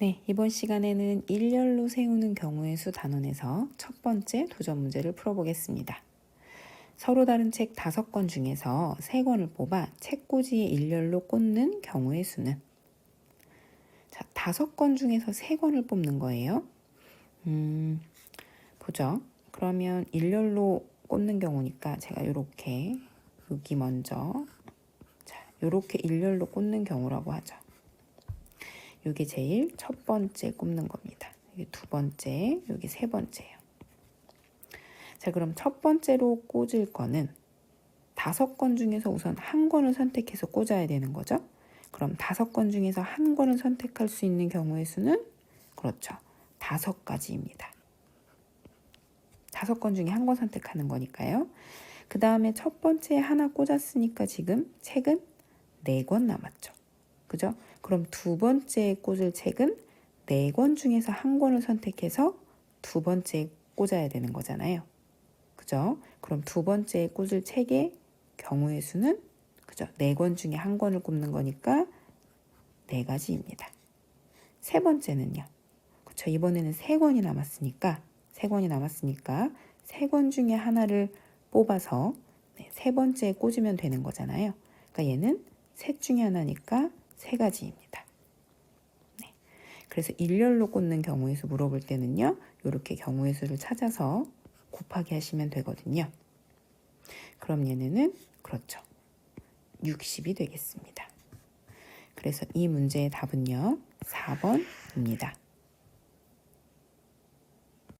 네, 이번 시간에는 일렬로 세우는 경우의 수 단원에서 첫 번째 도전 문제를 풀어보겠습니다. 서로 다른 책 다섯 권 중에서 세 권을 뽑아 책꽂이에 일렬로 꽂는 경우의 수는 자, 다섯 권 중에서 세 권을 뽑는 거예요. 음, 보죠. 그러면 일렬로 꽂는 경우니까 제가 이렇게 여기 먼저 자, 이렇게 일렬로 꽂는 경우라고 하죠. 이게 제일 첫 번째 꼽는 겁니다. 이게 두 번째, 여기 세 번째예요. 자, 그럼 첫 번째로 꽂을 거는 다섯 건 중에서 우선 한 권을 선택해서 꽂아야 되는 거죠. 그럼 다섯 건 중에서 한 권을 선택할 수 있는 경우의 수는 그렇죠. 다섯 가지입니다. 다섯 건 중에 한권 선택하는 거니까요. 그 다음에 첫 번째 하나 꽂았으니까 지금 책은 네 권 남았죠. 그죠? 그럼 두 번째 꽂을 책은 네 권 중에서 한 권을 선택해서 두 번째 꽂아야 되는 거잖아요. 그죠? 그럼 두 번째 꽂을 책의 경우의 수는 그죠? 네 권 중에 한 권을 꼽는 거니까 네 가지입니다. 세 번째는요. 그쵸? 이번에는 세 권이 남았으니까 세 권이 남았으니까 세 권 중에 하나를 뽑아서 네, 세 번째에 꽂으면 되는 거잖아요. 그러니까 얘는 셋 중에 하나니까 세 가지입니다. 네. 그래서 일렬로 꽂는 경우의 수 물어볼 때는요. 이렇게 경우의 수를 찾아서 곱하기 하시면 되거든요. 그럼 얘네는 그렇죠. 60이 되겠습니다. 그래서 이 문제의 답은요. 4번입니다.